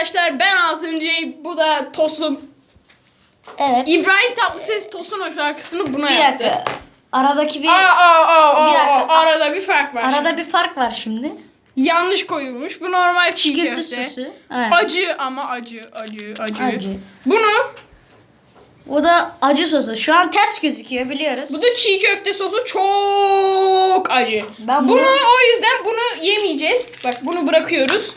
arkadaşlar. Ben 6. Bu da Tosun. Evet. İbrahim Tatlıses Tosun o şarkısını buna bir yaptı. dakika. Aradaki bir Aa, aa, aa, Bir dakika. aa, arada bir fark var. arada bir fark var şimdi. Yanlış koyulmuş. Bu normal çiğ Şükürtü köfte. sosu. Evet. Acı ama acı, acı, acı. Acı. Bunu, O da acı sosu. Şu an ters gözüküyor biliyoruz. bu da çiğ köfte sosu çok acı. Ben bunu, bunu- o yüzden bunu yemeyeceğiz. Bak bunu bırakıyoruz.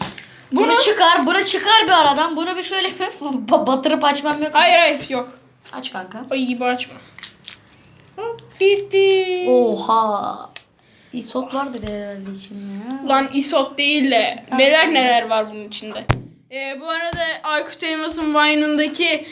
Bunu, Bunu, çıkar, bunu çıkar bir aradan. Bunu bir şöyle batırıp açmam yok. hayır hayır yok. Aç kanka. Ay gibi açma. Bitti. Oha. İsot vardır herhalde içinde ya. Lan isot değil de neler neler var bunun içinde. Ee, bu arada Aykut Elmas'ın Vine'ındaki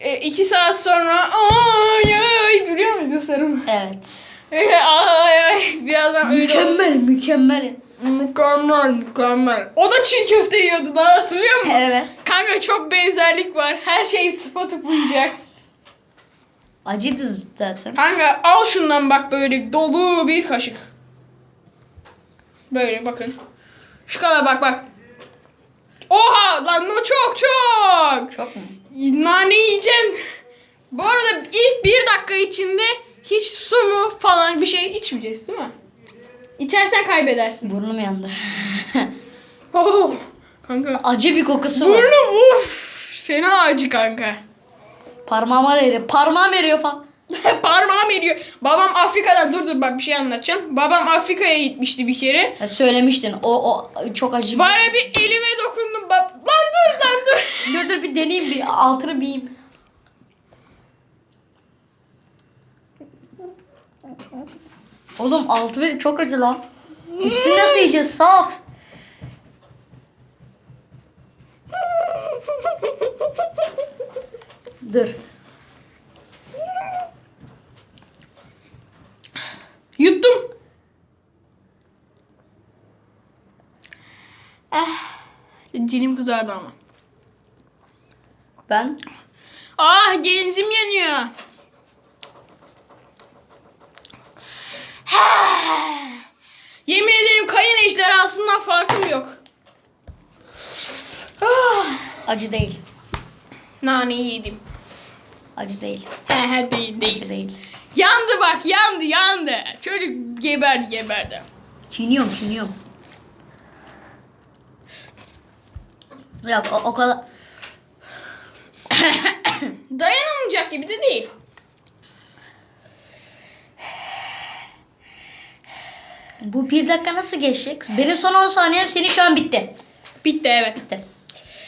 e, iki saat sonra ay ay biliyor muydun sarım? Evet. ay ay birazdan öyle. Mükemmel, mükemmel. Mükemmel mükemmel. O da çiğ köfte yiyordu daha hatırlıyor musun? Evet. Kanka çok benzerlik var. Her şey tıpa uyacak. Acıydı zaten. Kanka al şundan bak böyle dolu bir kaşık. Böyle bakın. Şu kadar bak bak. Oha lan o çok çok. Çok mu? Nane yiyeceksin. Bu arada ilk bir dakika içinde hiç su mu falan bir şey içmeyeceğiz değil mi? İçersen kaybedersin. Burnum yandı. Oh, kanka. Acı bir kokusu var. Burnum uf. Fena acı kanka. Parmağıma değdi. Parmağım eriyor falan. Parmağım eriyor. Babam Afrika'dan dur dur bak bir şey anlatacağım. Babam Afrika'ya gitmişti bir kere. Ya söylemiştin. O, o çok acı. Var ya bir elime dokundum. Bab lan dur lan dur. Dur dur bir deneyeyim bir altını bir yiyeyim. Oğlum altı çok acı lan. Üstünü nasıl yiyeceğiz? Saf. Dur. Yuttum. Eh. Dilim kızardı ama. Ben Ah genzim yanıyor. Yemin ederim kayın ejderhasından farkım yok. Ah, acı değil. naneyi yedim. Acı değil. He he değil değil. Acı değil. Yandı bak yandı yandı. Çocuk geberdi geberdi. Çiğniyorum çiğniyorum. Yok o, o kadar. Dayanılmayacak gibi de değil. Bu bir dakika nasıl geçecek? Benim son 10 saniyem senin şu an bitti. Bitti evet. Bitti.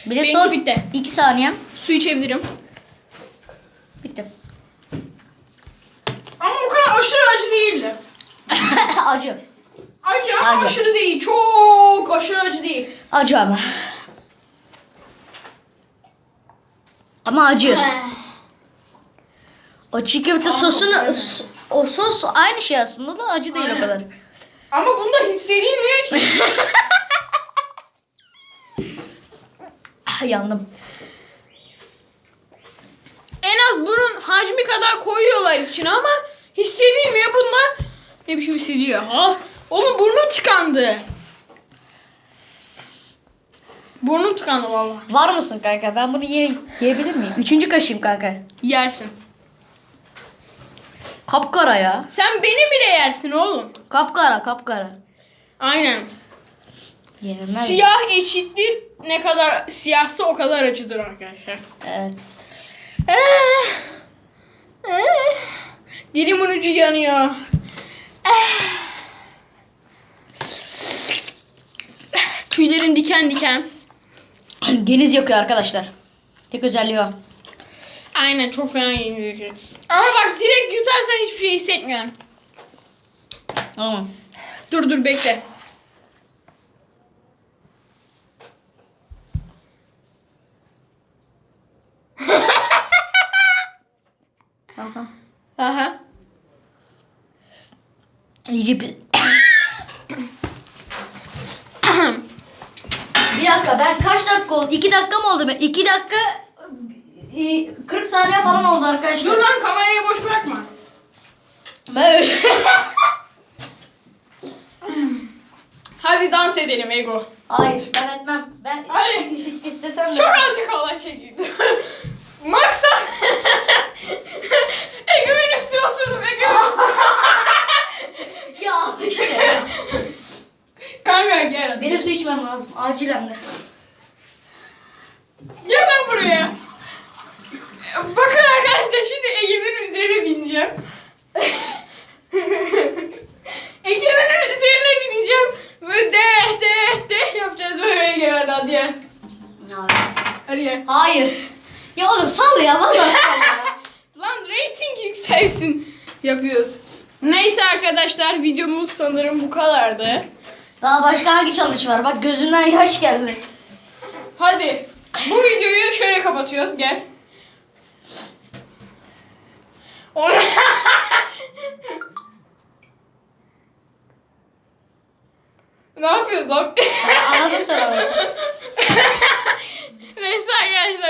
Benim Benimki son bitti. 2 saniyem Su içebilirim. bitti. Ama bu kadar aşırı acı değildi. acı. Acı ama Acı. aşırı değil. Çok aşırı acı değil. Acı ama. Ama acı. Çiğ köfte sosunu o sos aynı şey aslında da acı değil o Aynen. kadar. Ama bunda hissedilmiyor ki. Ah, yandım. en az bunun hacmi kadar koyuyorlar içine ama hissedilmiyor. Bunda ne biçim hissediyor. Ha? Oğlum burnum tıkandı. Burnum tıkandı valla. Var mısın kanka? Ben bunu ye yiyebilir miyim? Üçüncü kaşığım kanka. Yersin. Kapkara ya. Sen beni bile yersin oğlum. Kapkara kapkara. Aynen. Yenilmez. Siyah eşittir ne kadar siyahsa o kadar acıdır arkadaşlar. Evet. Eh. Eh. Dilimin ucu yanıyor. Eh. Tüylerim diken diken. Geniz yakıyor arkadaşlar. Tek özelliği o. Aynen çok fena yenecek. Ama bak direkt yutarsan hiçbir şey hissetmiyorsun. Tamam. Dur dur bekle. Aha. Aha. İyice bir... bir dakika ben kaç dakika oldu? 2 dakika mı oldu? 2 dakika ee, 40 saniye falan oldu arkadaşlar. Dur lan kamerayı boş bırakma. Ben Hadi dans edelim Ego. Hayır ben etmem. Ben Hayır. Is, is, istesem de. Çok azıcık kolay çekeyim. Maksat. Egemen üstüne oturdum. Egemen üstüne. ya işte. Kanka gel. Benim su içmem lazım. Acilen de. Ya Hadi gel. Hayır. Ya oğlum sal ya vallahi sal ya. Lan rating yükselsin. Yapıyoruz. Neyse arkadaşlar videomuz sanırım bu kadardı. Daha başka hangi challenge var? Bak gözümden yaş geldi. Hadi bu videoyu şöyle kapatıyoruz gel. Ona- ne yapıyoruz lan? Anladın. Neyse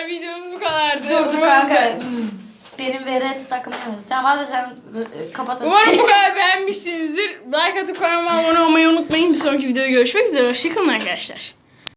arkadaşlar videomuz bu kadardı. Dur dur Umarım- kanka. Hmm. Benim VRT takımı Tamam hadi sen e, kapat. Umarım bu kadar beğenmişsinizdir. Like atıp kanalıma abone olmayı unutmayın. Bir sonraki videoda görüşmek üzere. Hoşçakalın arkadaşlar.